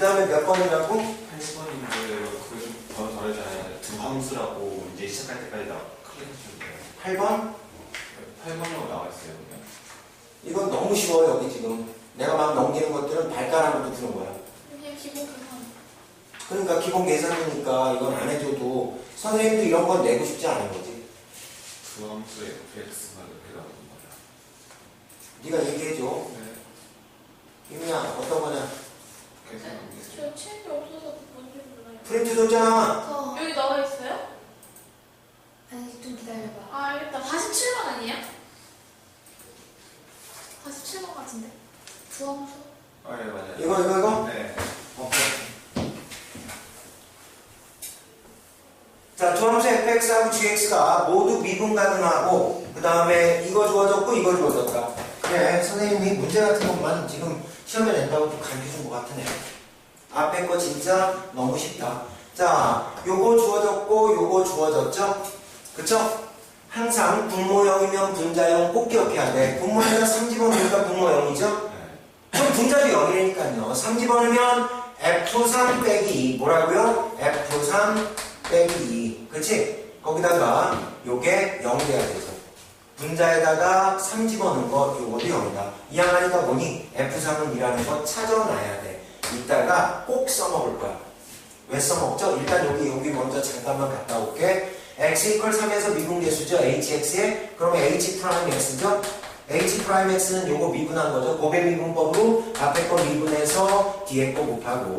그 다음에 몇 번이라고? 8번인데 그게 좀더 다르잖아요. 두 함수라고 이제 시작할 때까지 나 크게 해주셨네요. 8번? 8번이라고 나와 있어요. 그냥. 이건 너무 쉬워요, 여기 지금. 내가 막 넘기는 것들은 발가락으로 드는 거야. 그냥 기본 계산. 그러니까 기본 계산이니까 이건 안 해줘도 선생님도 이런 건 내고 싶지 않은 거지. 두 함수의 fx가 이렇게 나오는 거예요. 네가 얘기해줘. 네. 유미야, 어떤 거냐? 저 체인지 없어서 뭔지 몰라요. 프린트 줬잖아. 저 여기 나와 있어요? 아니 좀 기다려봐. 아 알겠다. 47번 아니에요? 47번 같은데. 부함수. 아, 예, 맞아요. 이거, 이거, 이거? 네. 오케이. 자, 조함수 fx하고 gx가 모두 미분 가능하고, 그 다음에 이거 주어졌고, 이거 주어졌다. 그래, 선생님이 문제 같은 것만 지금 시험에 낸다고 좀 가르쳐 준 것 같으네. 앞에 거 진짜 너무 쉽다. 자, 요거 주어졌고, 요거 주어졌죠? 그쵸? 항상 분모형이면 분자형 꼭 기억해야 돼. 분모형은 3집어넣으니까 분모형이죠? 네. 그럼 분자도 0이니까요. 3집어넣으면 F3 빼기 2. 뭐라고요? F3 빼기 2. 그치? 거기다가 요게 0 돼야 되죠. 분자에다가 3 집어넣은 거 요것도 0이다. 이항하니까 뭐니? F3은 이라는 거 찾아놔야 돼. 이따가 꼭 써먹을 거야. 왜 써먹죠? 일단 여기 여기 먼저 잠깐만 갔다 올게. x 이퀄 3에서 미분 계수죠. hx에 그러면 h 프라임 x죠. h 프라임 x는 요거 미분한 거죠. 고배 미분법으로 앞에 거 미분해서 뒤에 거 곱하고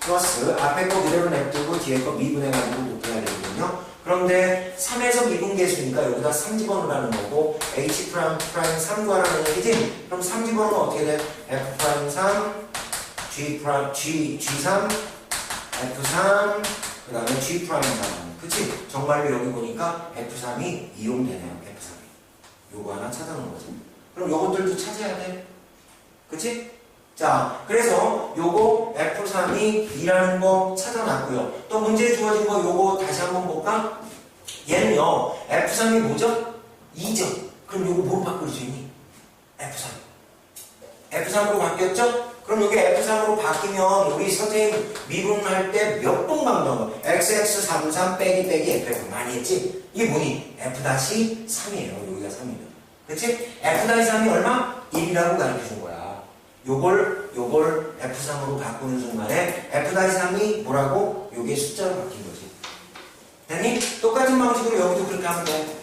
플러스 앞에 거 그대로 냅두고 뒤에 거 미분해가지고 곱해야 되거든요. 그런데 3에서 미분계수니까 여기다 3 집어넣으라는 거고 h 프라임 프라임 3 구하라는 얘기지. 그럼 3 집어넣으면 어떻게 돼? f 프라임 3 g 프라임 g g3 F3 그 다음에 G 프라임 3 그치? 정말로 여기 보니까 F3이 이용되네요 F3이 요거 하나 찾아놓은 거지 그럼 요것들도 찾아야 돼 그치? 자 그래서 요거 F3이 2라는 거 찾아놨고요 또 문제에 주어진 거 요거 다시 한번 볼까? 얘는요 F3이 뭐죠? 2죠 그럼 요거 뭐로 바꿀 수 있니? F3 F3으로 바뀌었죠? 그럼 여기 F3으로 바뀌면 우리 선생님 미분할 때 몇번 거? XX33 빼기 빼기 F 많이 했지? 이게 뭐니? F-3이에요. 여기가 3이면. 그치? F-3이 얼마? 1이라고 가르쳐 준 거야. 요걸, 요걸 F3으로 바꾸는 순간에 F-3이 뭐라고? 요게 숫자로 바뀐 거지. 됐니? 똑같은 방식으로 여기도 그렇게 하면 돼.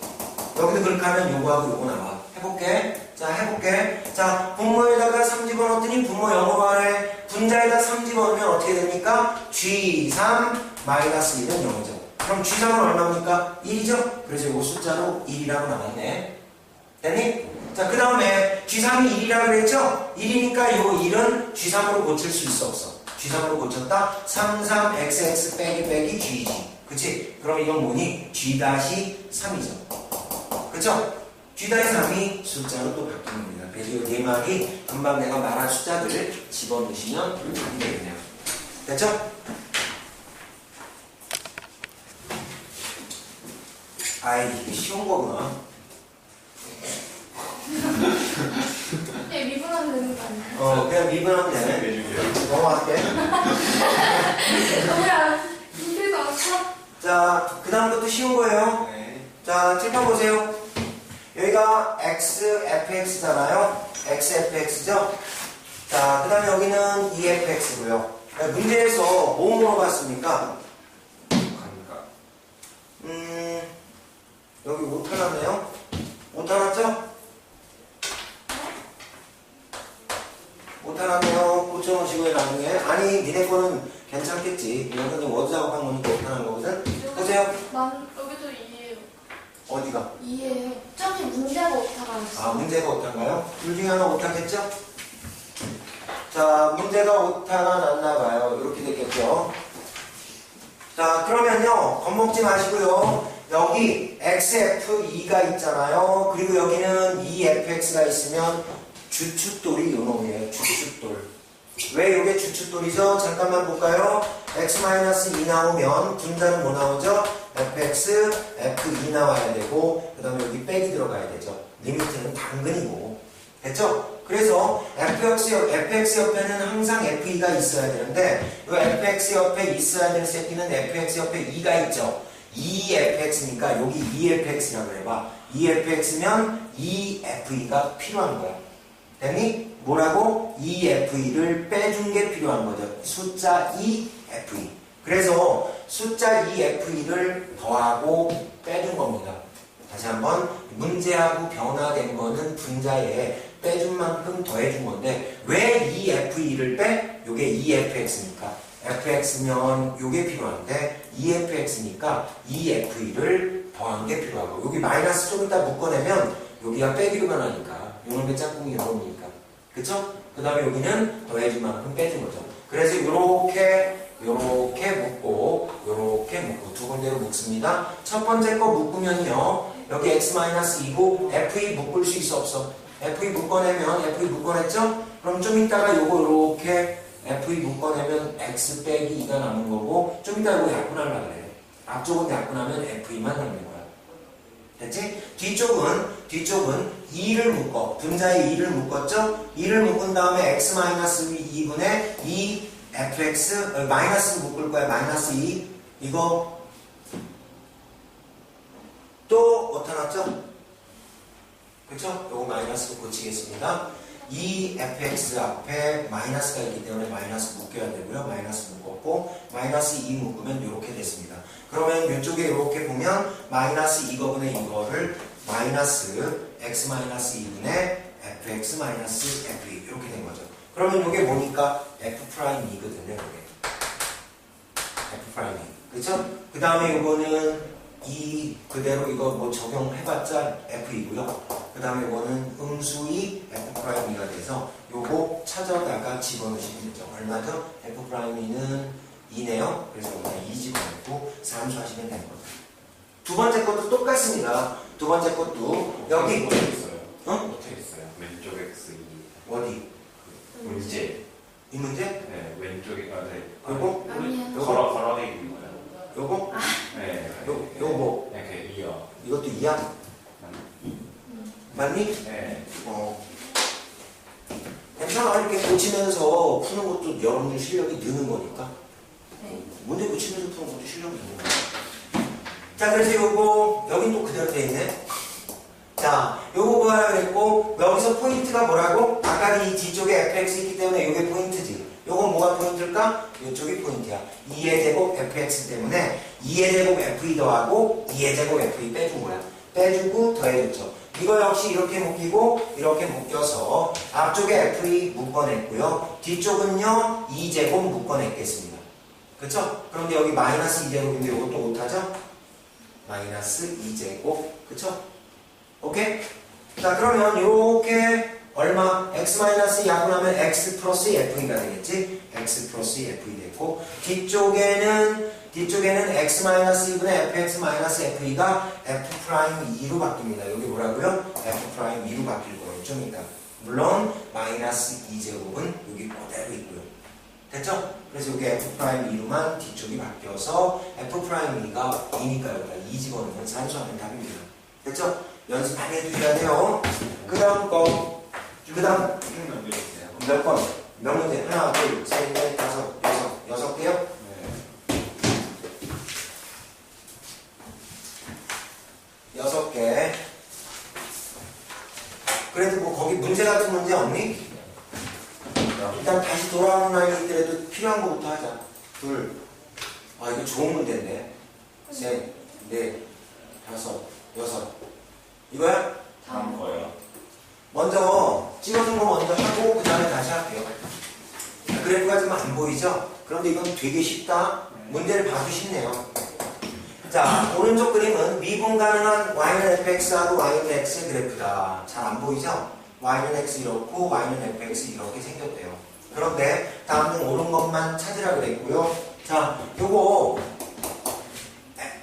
여기도 그렇게 하면 요거하고 요거 나와. 해볼게. 자, 해볼게. 자, 분모에다가 3 집어넣었더니 분모 0으로 하네. 분자에다 3 집어넣으면 어떻게 됩니까? G3 마이너스 1은 0이죠. 그럼 G3은 얼마입니까? 1이죠? 그래서 요거 숫자로 1이라고 나왔네. 됐니? 자, 그 다음에 G3이 1이라고 그랬죠? 1이니까 요 1은 G3으로 고칠 수 있어, 없어? G3으로 고쳤다? 33XX 빼기 빼기 G지. 그치? 그럼 이건 뭐니? G-3이죠. 그쵸? G-3이 숫자로 또 바뀌는 겁니다. 그래서 이네 마리 금방 내가 말한 숫자들을 집어넣으시면 안 되겠네요. 됐죠? 아이, 쉬운 거구나. 예, 미분하면 되는 거 아니에요? 어, 그냥 미분하면 되네. 넘어갈게. 뭐야? 힘들다. 아파. 자, 그 다음 것도 쉬운 거예요. 네. 자, 칠판 보세요. 여기가 x, fx잖아요. x, fx죠? 자, 그 다음에 여기는 e, fx고요. 문제에서 뭐 물어봤습니까? 갑니까? 음, 여기 오타 났네요? 오타 났죠? 오타 났네요. 고쳐놓으시고요, 나중에. 아니, 니네 거는 괜찮겠지. 이건 이제 워드 작업한 오타 난 거거든? 보세요. 난 여기도 이해해요. 어디가? 이해해요. 점이 문제가 없다가 있어. 아, 문제가 오타인가요? 둘 중에 하나 오타겠죠? 자, 문제가 오타가 났나 봐요. 이렇게 됐겠죠? 자, 그러면요. 겁먹지 마시고요. 여기 XF2가 있잖아요. 그리고 여기는 EFX가 있으면 주춧돌이 요놈이에요. 주춧돌. 왜 이게 주춧돌이죠? 잠깐만 볼까요? X-2 나오면 분자는 뭐 나오죠? fx, f2 나와야 되고 그 다음에 여기 빼기 들어가야 되죠. 리미트는 당근이고 됐죠? 그래서 fx, 옆- fx 옆에는 항상 fe가 있어야 되는데 이 fx 옆에 있어야 되는 새끼는 fx 옆에 2가 있죠. 2fx니까 여기 2fx라고 해봐. 2fx면 2fe가 필요한 거야. 됐니? 뭐라고? 2fe를 빼준 게 필요한 거죠. 숫자 2fe. 그래서 숫자 2fe를 더하고 빼준 겁니다. 다시 한번 문제하고 변화된 거는 분자에 빼준 만큼 더해준 건데 왜 2fe를 빼? 요게 2fx니까 fx면 요게 필요한데 2fx니까 2fe를 더한 게 필요하고 여기 마이너스 좀 이따 묶어내면 여기가 빼기로 변하니까 요런 게 짝꿍이 요놈이니까. 그쵸? 그 다음에 여기는 더해준 만큼 빼준 거죠. 그래서 요렇게 요렇게 묶고 요렇게 묶고 두 군데로 묶습니다. 첫 번째 거 묶으면요. 여기 x-2고 fe 묶을 수 있어 없어? fe 묶어내면 fe 묶어냈죠? 그럼 좀 이따가 요거 요렇게 fe 묶어내면 x 빼기 2가 남은 거고 좀 이따 요거 약분하려고 그래. 앞쪽은 약분하면 fe만 남는 거야 됐지? 뒤쪽은 뒤쪽은 2를 묶어 분자에 2를 묶었죠? 2를 묶은 다음에 x-2분의 2 fx 어, 마이너스 묶을 거야 마이너스 2 이거 또 나타났죠? 그쵸? 요거 마이너스로 고치겠습니다 2 fx 앞에 마이너스가 있기 때문에 마이너스 묶여야 되고요. 마이너스 묶었고 마이너스 2 묶으면 이렇게 됐습니다. 그러면 이쪽에 이렇게 보면 마이너스 이거분의 이거를 마이너스 x 마이너스 2분의 fx 마이너스 f 이렇게 된 거죠. 그러면 이게 뭐니까? f 프라임이거든요 이게. f 프라임이. 그쵸? 그 다음에 이거는 이 그대로 이거 뭐 적용해봤자 f이고요 그 다음에 이거는 음수이 f 프라임이가 돼서 요거 찾아다가 집어넣으시면 되죠 얼마죠? f 프라임이는 2네요 그래서 그냥 2 집어넣고 산수하시면 되는 거죠 두 번째 것도 똑같습니다 두 번째 것도 여기 어떻게 있어요? 어? 어떻게 있어요? 왼쪽 x 이 어디? 문제. 이 문제? 네, 왼쪽에 아 네. 아니야. 요거? 걸어 걸어내 있는 거예 요. 요거? 네. 요, 요거 뭐? 이렇게 이어. 이것도 2야? 맞니? 네. 어. 괜찮아. 이렇게 고치면서 푸는 것도 여러분들 실력이 느는 거니까. 네. 문제 고치면서 푸는 것도 실력이 느는 거야. 자, 그래서 요거, 여긴 또 그대로 돼 있네. 자, 요거 구하라 그랬고, 여기서 포인트가 뭐라고? 아까 이 뒤쪽에 fx 있기 때문에 요게 포인트지. 요건 뭐가 포인트일까? 요쪽이 포인트야. 2의 제곱 fx 때문에 2의 제곱 fe 더하고 2의 제곱 fe 빼준 거야. 빼주고 더해줬죠. 이거 역시 이렇게 묶이고 이렇게 묶여서 앞쪽에 fe 묶어냈고요. 뒤쪽은요 2제곱 묶어냈겠습니다. 그쵸? 그런데 여기 마이너스 2제곱인데 이것도 못하죠? 마이너스 2제곱 그쵸? 오케이? 자 그러면 이렇게 얼마? x 마이너스 약분하면 x 플러스 f가 되겠지? x 플러스 f 됐고 뒤쪽에는 뒤쪽에는 x 마이너스 2분의 fx 마이너스 f가 f 프라임 2로 바뀝니다. 여기 뭐라고요? f 프라임 2로 바뀔 거예요. 좀 이따. 물론 마이너스 2제곱은 여기 그대로 있고요. 됐죠? 그래서 여기 f 프라임 2로만 뒤쪽이 바뀌어서 f 프라임 2가 2니까 여기다 2 집어넣으면 산수하면 답입니다. 됐죠? 연습 많이 해주셔야 돼요. 그 다음 거. 그 다음 쭉 넘겨주세요. 몇 번? 몇 문제? 하나, 둘, 셋, 넷, 다섯, 여섯, 여섯 개요? 네. 여섯 개. 그래도 뭐 거기 문제 같은 문제 없니? 일단 다시 돌아오는 날이 있더라도 필요한 거부터 하자. 둘. 아, 이거 좋은 문제인데. 셋, 넷, 다섯, 여섯. 이거야? 다음 거요. 먼저 찍어준 거 먼저 하고 그 다음에 다시 할게요. 그래프가 지금 안 보이죠? 그런데 이건 되게 쉽다. 문제를 봐도 쉽네요. 자, 오른쪽 그림은 미분 가능한 y는 fx하고 y는 x의 그래프다. 잘 안 보이죠? y는 x 이렇고 y는 fx 이렇게 생겼대요. 그런데 다음은 오른 것만 찾으라 그랬고요. 자, 요거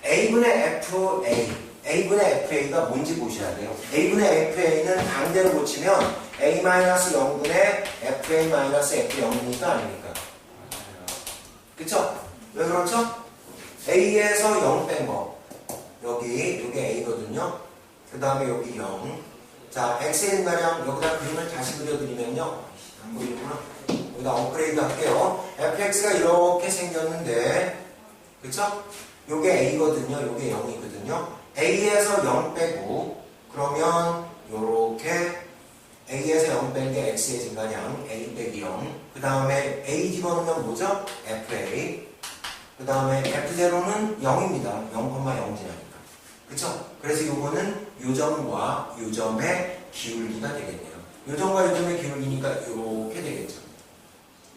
a분의 fa a분의 fa가 뭔지 보셔야 돼요. a분의 fa는 반대로 고치면 a-0분의 fa-f 0이니까 아닙니까? 그쵸? 왜 그렇죠? A에서 0 뺀 거. 여기, 여기 A거든요. 그 다음에 여기 0. 자, x의 가량 여기다 그림을 다시 그려드리면요. 안 보이구나. 여기다 업그레이드 할게요. fx가 이렇게 생겼는데, 그쵸? 요게 a거든요. 요게 0이거든요. A에서 0 빼고, 그러면 요렇게 a에서 0 뺀 게 x의 증가량 a 빼기 0. 그 다음에 a 집어넣으면 뭐죠? fa. 그 다음에 f0는 0입니다. 0,0 지나니까. 그쵸? 그래서 요거는 요점과 요점의 기울기가 되겠네요. 요점과 요점의 기울기니까 이렇게 되겠죠.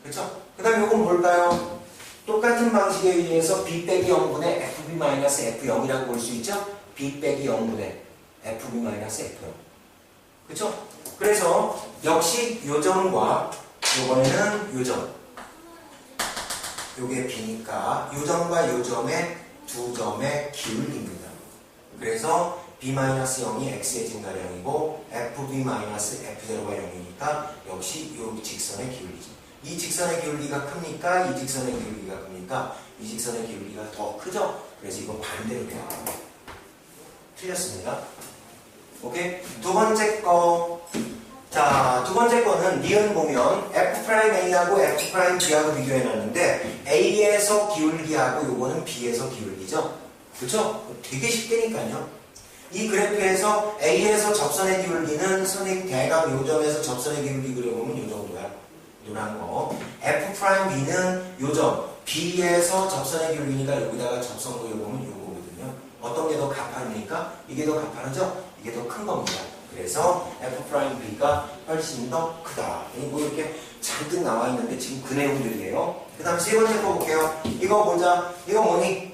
그쵸? 그 다음에 요건 뭘까요? 똑같은 방식에 의해서 b 빼기 0분의 fb 마이너스 f0이라고 볼 수 있죠? B 빼기 0분의 fb 마이너스 f0. 그쵸? 그래서 역시 요점과 요번에는 요점. 요게 b니까 요점과 요점의 두 점의 기울기입니다. 그래서 b-0이 x의 증가량이고 fb-f0가 0이니까 역시 이 직선의 기울기죠. 이 직선의 기울기가 큽니까? 이 직선의 기울기가 큽니까? 이 직선의 기울기가 더 크죠? 그래서 이건 반대로 돼요. 틀렸습니다. 오케이? 두 번째 거. 자, 두 번째 거는 니은 보면 F'A하고 F'B하고 비교해놨는데 A에서 기울기하고 요거는 B에서 기울기죠? 그쵸? 되게 쉽다니까요. 이 그래프에서 A에서 접선의 기울기는 선생님 대각 요점에서 접선의 기울기 그려보면 요 정도야. 노란 거. F'B는 요점. B에서 접선의 기울기니까 여기다가 접선 그려보면 요거거든요. 어떤 게 더 가파릅니까? 이게 더 가파르죠? 이게 더 큰 겁니다. 그래서 F'B가 훨씬 더 크다. 뭐 이렇게 잔뜩 나와 있는데 지금 그 내용들이에요. 그 다음 세 번째 거 볼게요. 이거 보자. 이거 뭐니?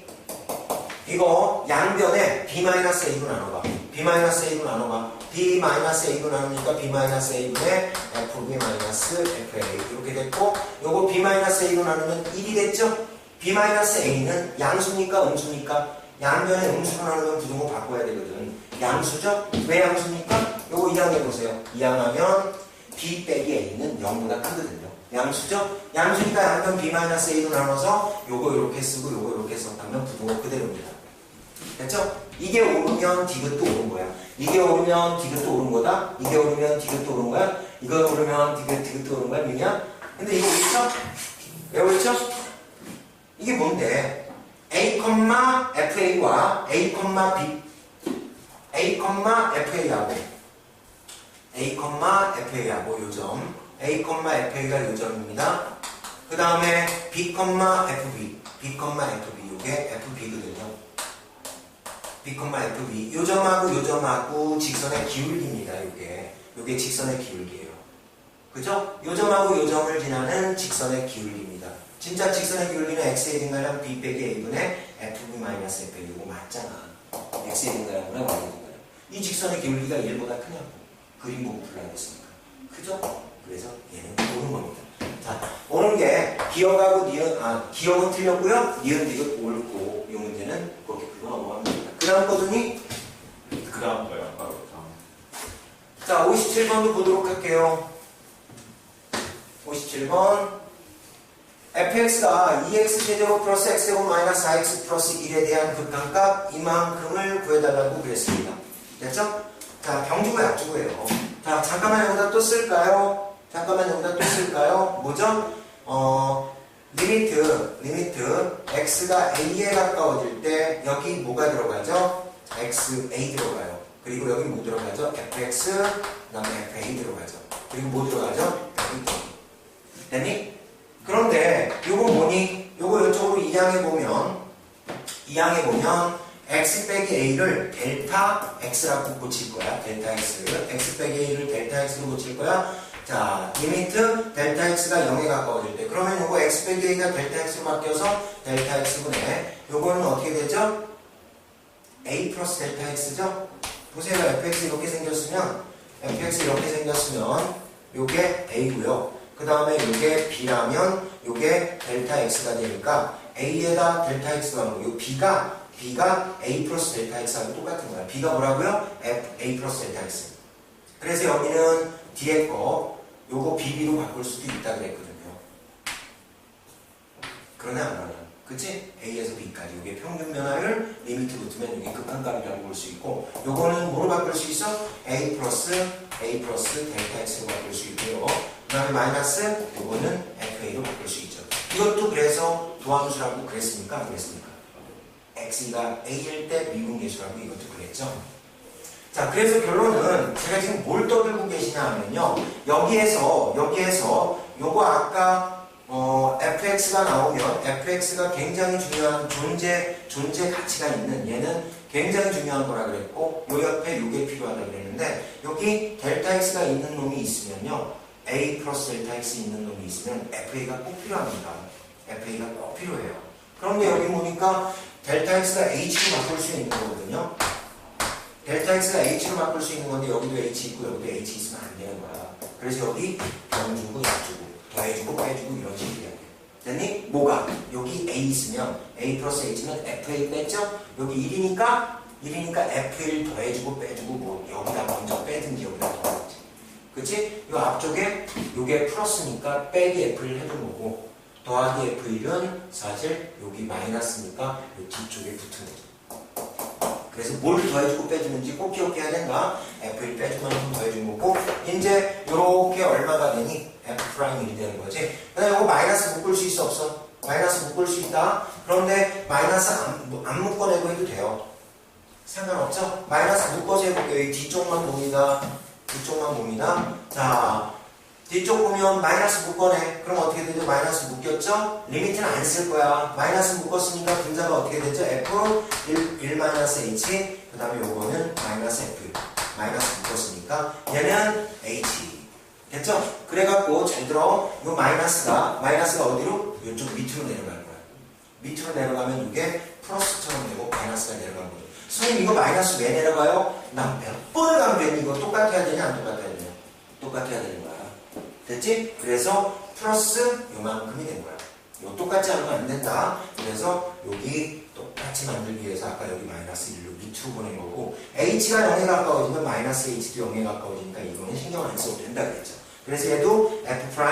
이거 양변에 B-A로 나눠봐. B-A로 나눠봐. B-A로 나누니까 B-A분의 FB-FA 이렇게 됐고 요거 B-A로 나누면 1이 됐죠? B-A는 양수니까 음수니까 양변에 음수로 나누면 부등호 바꿔야 되거든. 양수죠? 왜 양수니까? 요거 이항해보세요. 이항하면 B 빼기 A는 0보다 크거든요. 양수죠? 양수니까 양변 B-A로 나눠서 요거 이렇게 쓰고 요거 이렇게 썼다면 부등호 그대로입니다. 됐죠? 이게 오르면 디귿도 오른 거야. 이게 오르면 디귿도 오른 거다. 이게 오르면 디귿도 오른 거야. 이거 오르면 디귿, 디귿도 오른 거야. 미냐? 근데 이거 있죠? 외워있죠? 이게 뭔데? A, FA와 A, B A, FA하고 A, FA하고 요점 A, FA가 요점입니다. 그 다음에 B, FB B, FB 요게 FB거든요. B, FB 요점하고 요점하고 직선의 기울기입니다. 요게 요게 직선의 기울기예요. 그죠? 요점하고 요점을 지나는 직선의 기울기입니다. 진짜 직선의 기울기는 x의 증가량 b 빼기 a분의 fb-f 이거 맞잖아. x의 증가량분의 y의 증가량. 이 직선의 기울기가 1보다 크냐고. 그림 보고 풀어야겠습니까? 그죠? 그래서 얘는 오는 겁니다. 자, 오는 게 기억하고 니은, 아, 기억은 틀렸고요. 니은, 디귿 옳고 이 문제는 그렇게 풀고 넘어갑니다. 그 다음 거든이 그 다음 거요. 바로 다음. 자, 57번도 보도록 할게요. 57번. Fx가 2x제곱 플러스 x제곱 마이너스 4x 플러스 1에 대한 극한값 이만큼을 구해달라고 그랬습니다. 됐죠? 자, 경주고 약주고예요. 자, 잠깐만 여기다 또 쓸까요? 잠깐만 여기다 또 쓸까요? 뭐죠? 어, 리미트, 리미트, x가 a에 가까워질 때 여기 뭐가 들어가죠? x, a 들어가요. 그리고 여기 뭐 들어가죠? fx, 그 다음에 fa 들어가죠. 그리고 뭐 들어가죠? 됐니? 그런데 요거 뭐니? 요거 이쪽으로 이항해 보면 이항해 보면 x 빼기 a를 델타 x라고 고칠 거야. 델타 x. x 빼기 a를 델타 x로 고칠 거야. 자, 리미트 델타 x가 0에 가까워질 때 그러면 요거 x 빼기 a가 델타 x로 바뀌어서 델타 x분의 요거는 어떻게 되죠? a 플러스 델타 x죠? 보세요. fx 이렇게 생겼으면 fx 이렇게 생겼으면 요게 a고요. 그 다음에 이게 b라면 이게 델타 x가 되니까 a에다 델타 x가 나오고 이 b가 b가 a 플러스 델타 x하고 똑같은 거야. b가 뭐라고요? f a 플러스 델타 x. 그래서 여기는 뒤에 거 요거 bb로 바꿀 수도 있다 그랬거든요. 그러나 안 그러나? 그치? A에서 B까지 이게 평균 변화율 리미트 붙으면 이게 극한값이라고 볼 수 있고 요거는 뭐로 바꿀 수 있어? A 플러스 A 플러스 델타 X로 바꿀 수 있고요 그 다음에 마이너스 요거는 FA로 바꿀 수 있죠 이것도 그래서 도함수라고 그랬습니까? 안 그랬습니까? X가 A일 때 미분 계수라고 이것도 그랬죠 자 그래서 결론은 제가 지금 뭘 떠들고 계시냐 하면요 여기에서 여기에서 요거 아까 어, fx가 나오면 fx가 굉장히 중요한 존재 존재 가치가 있는 얘는 굉장히 중요한 거라 그랬고 요 옆에 요게 필요하다 그랬는데 여기 델타 x가 있는 놈이 있으면요 a 플러스 델타 x 있는 놈이 있으면 fa가 꼭 필요합니다 fa가 꼭 필요해요 그런데 여기 보니까 델타 x가 h로 바꿀 수 있는 거거든요 델타 x가 h로 바꿀 수 있는 건데 여기도 h 있고 여기도 h 있으면 안 되는 거야 그래서 여기 병 주고 약 주고 더해주고 빼주고 이런 돼. 됐니? 뭐가? 여기 A 있으면 A 플러스 H는 FA 뺐죠? 여기 1이니까 1이니까 F1 더해주고 빼주고 뭐 여기다 먼저 빼든지 여기다 더하든지 그치? 요 앞쪽에 요게 플러스니까 빼기 F를 해둔 거고 더하기 F1은 사실 여기 마이너스니까 요 뒤쪽에 붙은 거죠. 그래서 뭘 더해주고 빼주는지 꼭 기억해야 된다. F를 빼주면 더해준 거고 이제 요렇게 얼마가 되니? F 프라임이 되는 거지. 그다음에 이거 마이너스 묶을 수 있어 없어? 마이너스 묶을 수 있다. 그런데 마이너스 안, 안 묶어내고 해도 돼요. 상관없죠? 마이너스 묶어서 해볼게요. 이 뒤쪽만 봅니다. 뒤쪽만 봅니다. 자, 뒤쪽 보면 마이너스 묶어내. 그럼 어떻게 되죠? 마이너스 묶였죠? 리미트는 안 쓸 거야. 마이너스 묶었으니까 분자가 어떻게 되죠? F 1, 1 마이너스 H. 그 다음에 요거는 마이너스 F. 마이너스 묶었으니까 얘는 H. 됐죠? 그래갖고 잘 들어. 요 마이너스가 마이너스가 어디로? 이쪽 밑으로 내려갈 거야. 밑으로 내려가면 이게 플러스처럼 되고 마이너스가 내려가는 거죠. 선생님 이거 마이너스 왜 내려가요? 나몇 번을 되니 이거 똑같아야 되냐 안 똑같아야 되냐? 똑같아야 되는 거야. 됐지? 그래서 플러스 요만큼이 된 거야. 요 똑같지 않으면 안 된다. 그래서 여기 똑같이 만들기 위해서 아까 여기 마이너스 1로 밑으로 보낸 거고 h가 0에 가까워지면 마이너스 h도 0에 가까워지니까 이거는 신경 안 써도 된다 그랬죠. 그래서 얘도 f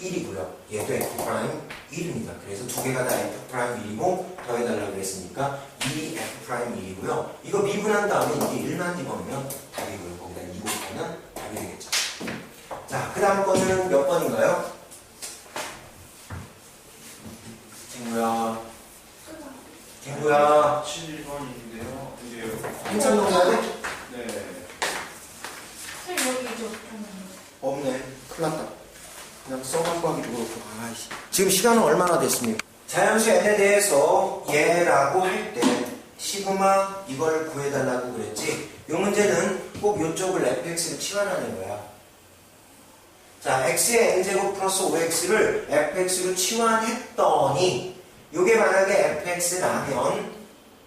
1이고요. 얘도 f 프라임 1입니다. 그래서 두 개가 다 f 프라임 1이고 더해달라고 그랬으니까 2 f 프라임 1이고요. 이거 미분한 다음에 이게 1만 집어넣으면 답이고요. 거기다 2 곱하면 답이 되겠죠. 자, 그 다음 거는 몇 번인가요? 친구야, 친구야. 7번인데요. 이제 한참 돼? 네. 여기 이제 없네. 큰일 났다. 그냥 써갖고 하기도 그렇고. 아이씨. 지금 시간은 얼마나 됐습니까? 자연수 n에 대해서 얘라고 할 때 시그마 이걸 구해달라고 그랬지. 이 문제는 꼭 이쪽을 fx로 치환하는 거야. 자, x의 n제곱 플러스 5x를 fx로 치환했더니 요게 만약에 fx라면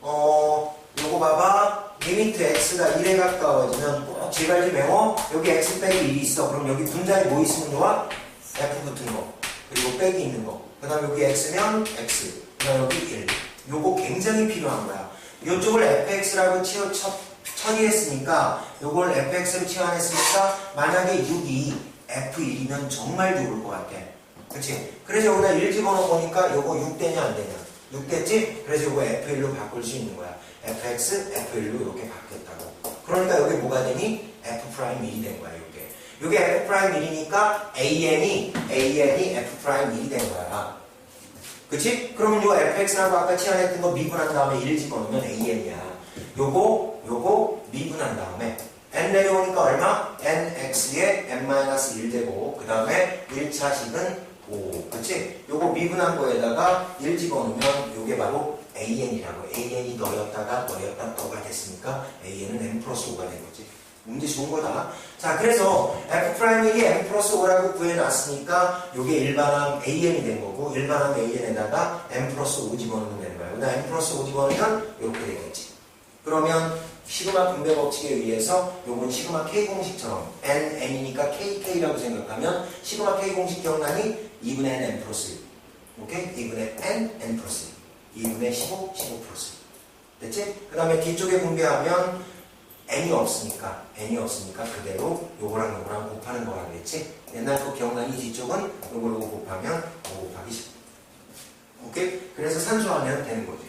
어 요거 봐봐 리미트 x가 1에 가까워지면 꼭 제발 좀 외워 여기 x 빼기 1이 있어 그럼 여기 분자에 뭐 있으면 좋아? F 붙은 거 그리고 빼기 있는 거그 다음 여기 x면 x 그 다음 여기 1 요거 굉장히 필요한 거야. 요쪽을 fx라고 치워 쳐, 처리했으니까 요걸 fx로 치환했으니까 만약에 6이 f1이면 정말 좋을 것 같아. 그치? 그래서 여기다 1 집어넣어 보니까 요거 6 되냐 안 되냐? 6 됐지? 그래서 요거 f1로 바꿀 수 있는 거야. Fx, f1로 이렇게 바뀌었다고. 그러니까 여기 뭐가 되니? f'1이 된 거야 요게 요게 f'1이니까 an이 an이 f'1이 된 거야 그치? 그러면 요 fx라고 아까 치환했던 거 미분한 다음에 1 집어넣으면 an이야 요거 요거 미분한 다음에 n 내려오니까 얼마? nx에 n-1 되고 그 다음에 1차식은 5 그치? 요거 미분한 거에다가 1 집어넣으면 요게 바로 an이라고 an이 너였다가 너였다 너가 됐으니까 an은 n 플러스 5가 된 거지 문제 좋은 거다 자 그래서 f'1이 n 플러스 5라고 구해놨으니까 요게 일반항 an이 된 거고 일반항 an에다가 n 플러스 5 집어넣으면 되는 거야 그다음 n 플러스 5 집어넣으면 이렇게 되겠지 그러면 시그마 분배 법칙에 의해서 요건 시그마 K 공식처럼 N, N이니까 K, K라고 생각하면 시그마 K 공식 기억나니? 2분의 N, N 플러스 1 오케이? 2분의 N, N 플러스 1 2분의 15, 15 플러스 1 됐지? 그 다음에 뒤쪽에 분배하면 N이 없으니까 N이 없으니까 그대로 요거랑 요거랑 곱하는 거라 그랬지? 옛날 거 기억나니? 뒤쪽은 요걸 요거 곱하면 5 곱하기 10 오케이? 그래서 산수하면 되는 거지.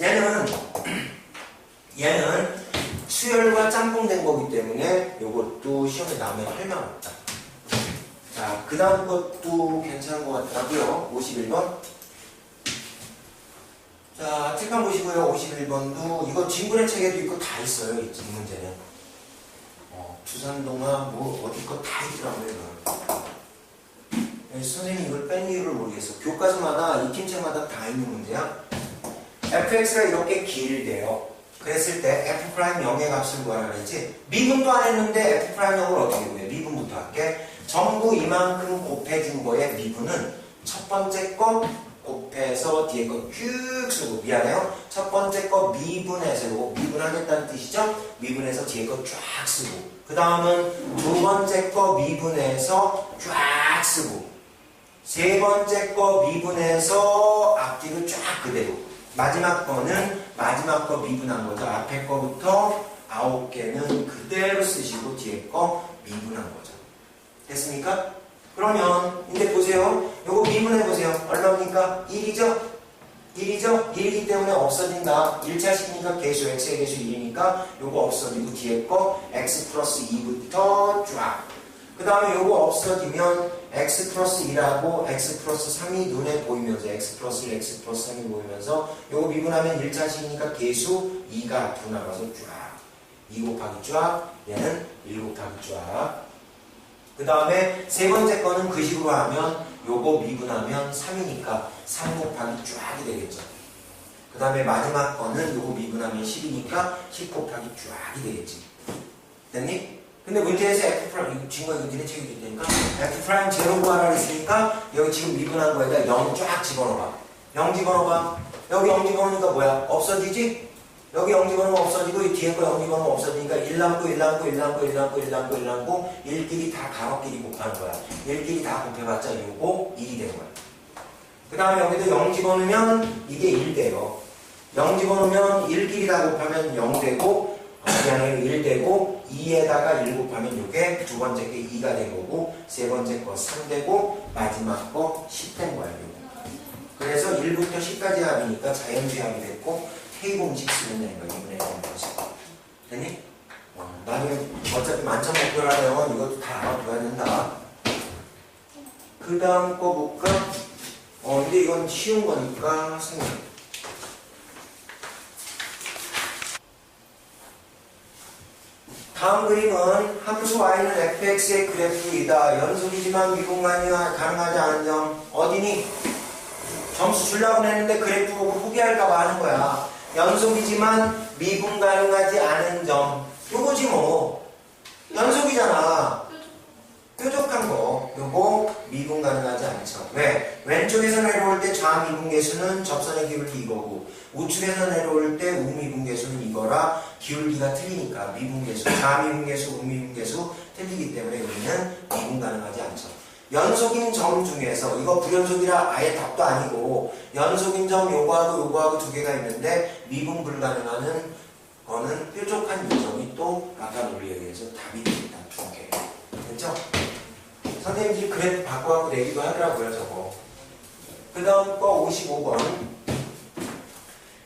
얘는 얘는 수열과 짬뽕된 거기 때문에 이것도 시험에 나오면 할말 없다. 자, 그 다음 것도 괜찮은 것 같더라고요. 51번. 자, 책한 보시고요. 51번도 이거 진군의 책에도 있고 다 있어요. 이 문제는. 어, 주산동화 뭐 어디 거 다 있더라고요. 네, 선생님 이걸 뺀 이유를 모르겠어. 교과서마다 익힘책마다 다 있는 문제야. fx가 이렇게 길대요. 그랬을 때 f 프라임 0의 값을 구하라 그랬지. 미분도 안 했는데 f 프라임 0을 어떻게 구해? 미분부터 할게. 전부 이만큼 곱해준 거의 미분은 첫 번째 거 곱해서 뒤에 거쭉 쓰고 미안해요. 첫 번째 거 미분해서 미분하겠다는 뜻이죠. 미분해서 뒤에 거 쫙 쓰고 그 다음은 두 번째 거 미분해서 쫙 쓰고 세 번째 거 미분해서 앞뒤로 쫙 그대로 마지막 거는 마지막 거 미분한 거죠. 앞에 거부터 아홉 개는 그대로 쓰시고 뒤에 거 미분한 거죠. 됐습니까? 그러면 이제 보세요. 요거 미분해 보세요. 얼마입니까? 1이죠? 1이죠? 1이기 때문에 없어진다. 1차식이니까 개수 x의 개수 1이니까 요거 없어지고 뒤에 거 x 플러스 2부터 쫙. 그 다음에 요거 없어지면 x 플러스 1하고 x 플러스 3이 눈에 보이면서 x 플러스 1, x 플러스 3이 보이면서 요거 미분하면 1차식이니까 개수 2가 앞으로 나가서 쫙. 2 곱하기 쫙. 얘는 1 곱하기 쫙. 그 다음에 세 번째 거는 그 식으로 하면 요거 미분하면 3이니까 3 곱하기 쫙이 되겠죠. 그 다음에 마지막 거는 요거 미분하면 10이니까 10 곱하기 쫙이 되겠지. 됐니? 근데 문제에서 F 프라임, 이거 니네 책에 있다니까 F 프라임 제로 구하라 했으니까 여기 지금 미분한 거에다 0 쫙 집어넣어봐. 0 집어넣어봐. 여기 0 집어넣으니까 뭐야? 없어지지? 여기 0 집어넣으면 없어지고 이 뒤에 거 0 집어넣으면 없어지니까 1 남고 1 남고 1 남고 1 남고 1 남고 1 남고 1끼리 다 가로끼리 곱하는 거야. 1끼리 다 곱해봤자 요거 1이 되는 거야. 그 다음에 여기도 0 집어넣으면 이게 1 돼요. 0 집어넣으면 1끼리 다 곱하면 0 되고 그냥 1 되고 2에다가 1 곱하면 요게 두 번째 게 2가 된 거고 세 번째 거 3 되고 마지막 거 10 된 거야. 요거. 그래서 1부터 10까지 합이니까 자연주의 합이 됐고 K 공식 쓰면 되는 거야. 이분의 되는 거지. 됐니? 어, 나중에 어차피 만점 목표라면 이것도 다 알아둬야 된다. 그 다음 거 볼까? 어, 근데 이건 쉬운 거니까 생각. 다음 그림은 함수 y는 fx의 그래프이다. 연속이지만 미분간이 가능하지 않은 점 어디니? 점수 주려고 했는데 그래프 보고 포기할까 봐 하는 거야. 연속이지만 미분 가능하지 않은 점. 요거지 뭐. 연속이잖아. 뾰족한 거. 요거 미분 가능하지 않죠. 왜? 왼쪽에서 내려올 때 좌미분 계수는 접선의 기울기 이거고 우측에서 내려올 때 우미분 계수는 이거라 기울기가 틀리니까 미분 계수, 좌미분 계수, 우미분 계수 틀리기 때문에 여기는 미분 가능하지 않죠. 연속인 점 중에서 이거 불연속이라 아예 답도 아니고 연속인 점 요거하고 요거하고 두 개가 있는데 미분 불가능하는 거는 뾰족한 요점이 또 아까 논리에 의해서 답이 됩니다. 두 개. 됐죠? 선생님들이 그래프 바꿔갖고 내기도 하더라고요, 저거. 그 다음 거 55번.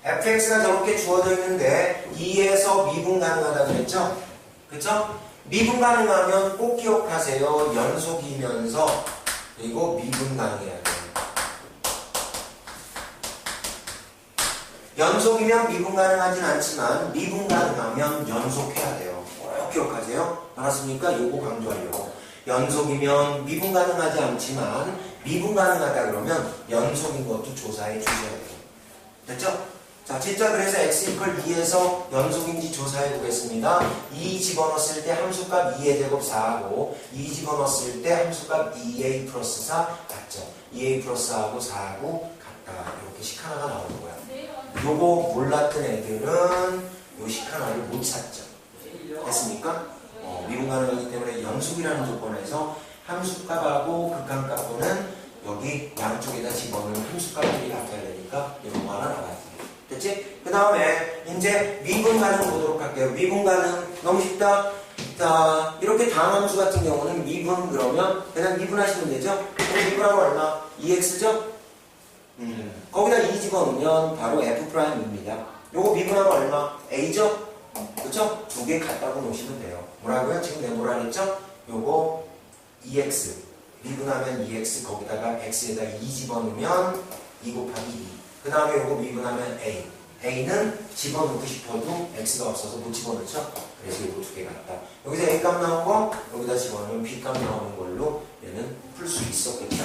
fx가 저렇게 주어져 있는데 2에서 미분 가능하다 그랬죠? 그쵸? 미분 가능하면 꼭 기억하세요. 연속이면서 그리고 미분 가능해야 돼요. 연속이면 미분 가능하진 않지만 미분 가능하면 연속해야 돼요. 꼭 기억하세요. 알았습니까? 요거 강조하려고. 연속이면 미분 가능하지 않지만 미분 가능하다 그러면 연속인 것도 조사해 주셔야 돼요. 됐죠? 자, 진짜 그래서 x 이퀄 2에서 연속인지 조사해 보겠습니다. 2 집어넣었을 때 함수값 2의 제곱 4하고 2 집어넣었을 때 함수값 2a 플러스 4 같죠? 2a 플러스 4하고 4하고 같다. 이렇게 식 하나가 나오는 거야. 요거 몰랐던 애들은 요식 하나를 못 찾죠. 됐습니까? 어, 미분 가능하기 때문에 연속이라는 조건에서 함수값하고 극한값은 여기 양쪽에다 집어넣으면 함수값들이 같아야 되니까 이런 거 하나 나와야 돼. 됐지? 그 다음에 이제 미분 가능 보도록 할게요. 미분 가능 너무 쉽다. 자 이렇게 다음 함수 같은 경우는 미분 그러면 그냥 미분하시면 되죠? 그럼 미분하면 얼마? 2x죠? 음. 거기다 2 집어넣으면 바로 F'입니다. 요거 미분하면 얼마? A죠? 그쵸? 두개 갖다고 놓으시면 돼요. 뭐라고요? 지금 내가 뭐라 그랬죠? 요거 EX. 미분하면 EX 거기다가 X에다 2 집어넣으면 2 곱하기 2. 그 다음에 요거 미분하면 A. A는 집어넣고 싶어도 X가 없어서 못 집어넣죠? 그래서 요거 두 개 같다. 여기서 A 값 나온 거 여기다 집어넣으면 B 값 나오는 걸로 얘는 풀 수 있었겠다.